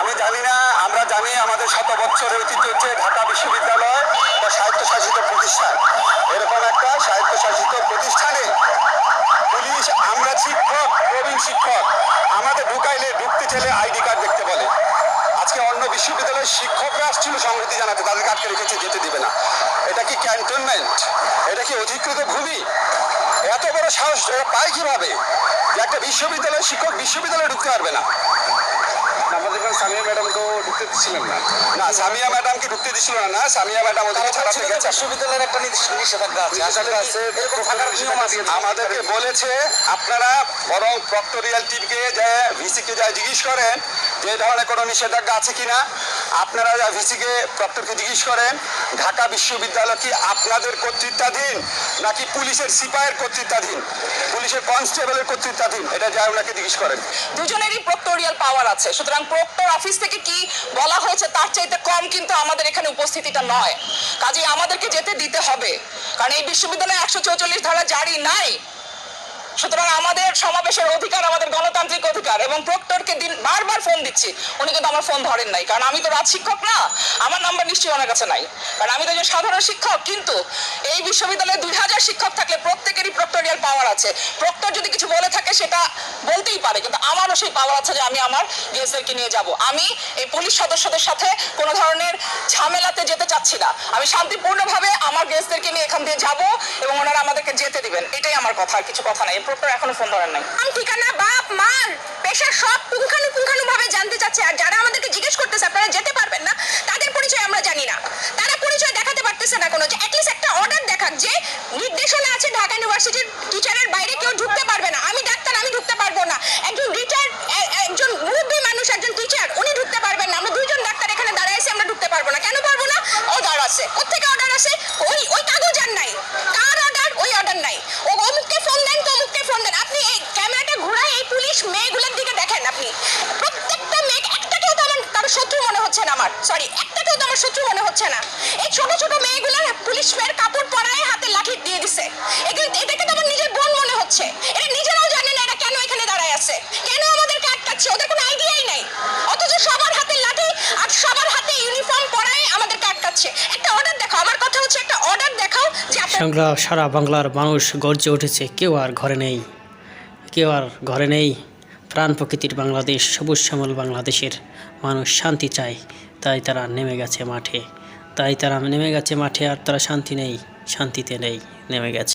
আমি জানি না, আমরা জানি আমাদের শত বছরের ঐতিহ্য হচ্ছে ঢাকা বিশ্ববিদ্যালয় বা স্বায়ত্তশাসিত প্রতিষ্ঠান। এরকম একটা স্বায়ত্তশাসিত প্রতিষ্ঠানে পুলিশ, আমরা শিক্ষক, প্রবীণ শিক্ষক, আমাদের ঢুকাইলে, ঢুকতে চাইলে আইডি কার্ড দেখতে বলে। আজকে অন্য বিশ্ববিদ্যালয়ের শিক্ষকরা আসছিল, সংহতি জানাতে, তাদেরকে আটকে রেখেছে, যেতে দিবে না। এটা কি ক্যান্টনমেন্ট? এটা কি অধিকৃত ভূমি? এত বড় সাহস পায় কীভাবে? যে একটা বিশ্ববিদ্যালয়ের শিক্ষক বিশ্ববিদ্যালয়ে ঢুকতে পারবে না। সামিয়া ম্যাডাম ঢুকতে দিচ্ছিলেন না। না সামিয়া ম্যাডামকে ঢুকতে দিছিল না না সামিয়া ম্যাডাম ওদেরকে ছাড়াতে গেছে বিশ্ববিদ্যালয়ের একটা নিষেধাজ্ঞা আছে নিষেধাজ্ঞা আমাদেরকে বলেছে আপনারা বরং প্রক্টোরিয়াল টিমকে যে ভিসিকে যা জিজ্ঞেস করেন যে ধরনের কোনো নিষেধাজ্ঞা আছে কিনা, আপনারা ভিসিকে প্রক্টরকে জিজ্ঞেস করেন, ঢাকা বিশ্ববিদ্যালয় কি আপনাদের কর্তৃত্বাধীন নাকি পুলিশের সিপাহের কর্তৃত্বাধীন? পুলিশের কনস্টেবলের কর্তৃত্বাধীন, এটা যা ওনাকে জিজ্ঞেস করেন। দুজনেরই প্রক্টোরিয়াল পাওয়ার আছে, সুতরাং প্রক্টর অফিস থেকে কি বলা হয়েছে তার চাইতে কম কিন্তু আমাদের এখানে উপস্থিতিটা নয়। কাজে আমাদেরকে যেতে দিতে হবে, কারণ এই বিশ্ববিদ্যালয়ে একশো চৌচল্লিশ ধারা জারি নাই। সুতরাং আমাদের সমাবেশের অধিকার, আমাদের গণতান্ত্রিক অধিকার এবং প্রক্টরকে দিন, বারবার ফোন দিচ্ছি। উনি কিন্তু আমার ফোন ধরেন নাই, কারণ আমি তো রাজ শিক্ষক না। আমার নাম্বার নিশ্চয়ই ওনার কাছে নাই। কারণ আমি তো একজন সাধারণ শিক্ষক, কিন্তু এই বিশ্ববিদ্যালয়ে দুই হাজার শিক্ষক থাকলে প্রত্যেকেরই প্রক্টোরিয়াল পাওয়ার আছে। প্রক্টর যদি কিছু বলে থাকে, সেটা বলতেই পারে, কিন্তু আমারও সেই পাওয়ার আছে যে আমি আমার গেস্টদেরকে নিয়ে যাব। আমি এই পুলিশ সদস্যদের সাথে কোনো ধরনের ঝামেলাতে যেতে চাচ্ছি না। আমি শান্তিপূর্ণভাবে আমার গেস্টদেরকে নিয়ে এখান দিয়ে যাব এবং ওনারা আমাদেরকে যেতে দিবেন। এটাই আমার কথা, আর কিছু কথা নাই। প্রক্টর এখনও ফোন ধরেন নাই। ঠিকানা বাপ মার। পেশা সব পুঙ্খানুপুঙ্খানু ভাবে জানতে চাচ্ছে, আর যারা আমাদেরকে জিজ্ঞেস করতেছে, আপনারা যেতে পারবেন না, তাদের পরিচয় আমরা জানি না। তারা পরিচয় দেখাতে পারতেছে না কোনো, যে অ্যাটলিস্ট একটা অর্ডার দেখাক, যে নির্দেশনা আছে ঢাকা ইউনিভার্সিটির টিচারের বাইরে কেউ ঢুকতে পারবে না। আমি ডাক্তার, আমি ঢুকতে পারব না। একজন রিটায়ার্ড একজন মুরব্বী মানুষ, একজন টিচার উনি ঢুকতে পারবেন না। আমরা দুইজন ডাক্তার এখানে দাঁড়ায় আছি, আমরা ঢুকতে পারব না। কেন পারব না? অর্ডার আছে। কোথেকে অর্ডার আছে ওই ওই কাগজ আর নাই কার অর্ডার ওই অর্ডার নাই ও অমুককে ফোন দেন তো অমুককে ফোন দেন আপনি এই ক্যামেরাটা ঘুরায় এই পুলিশ মেয়েগুলোর দিকে দেখেন আপনি প্রত্যেকটা মেয়ে একটাকেও তো আমার কারও শত্রু মনে হচ্ছে না আমার সরি একটাকেও তো আমার শত্রু মনে হচ্ছে না। এই ছোট ছোট মেয়েগুলো পুলিশ মেয়ের কাপড় পরায় হাতে লাঠি দিয়ে দিছে। এটাকে তো আমার নিজের বোন মনে হচ্ছে। নিজেরাও জানে না কেন এখানে দাঁড়ায় আছে। কেন ওদের কোনো আইডিয়াই নাই। অথচ সবার হাতে লাঠি আর সবার হাতে ইউনিফর্ম পরায় একটা অর্ডার দেখাও। আমার কথা হচ্ছে একটা অর্ডার দেখাও সংগ্রাম সারা বাংলার মানুষ গর্জে উঠেছে, কেউ আর ঘরে নেই। কেউ আর ঘরে নেই। প্রাণ প্রকৃতির বাংলাদেশ, সবুজ শ্যামল বাংলাদেশের মানুষ শান্তি চায়। তাই তারা নেমে গেছে মাঠে। তাই তারা নেমে গেছে মাঠে আর তারা শান্তি নেই, শান্তিতে নেই, নেমে গেছে।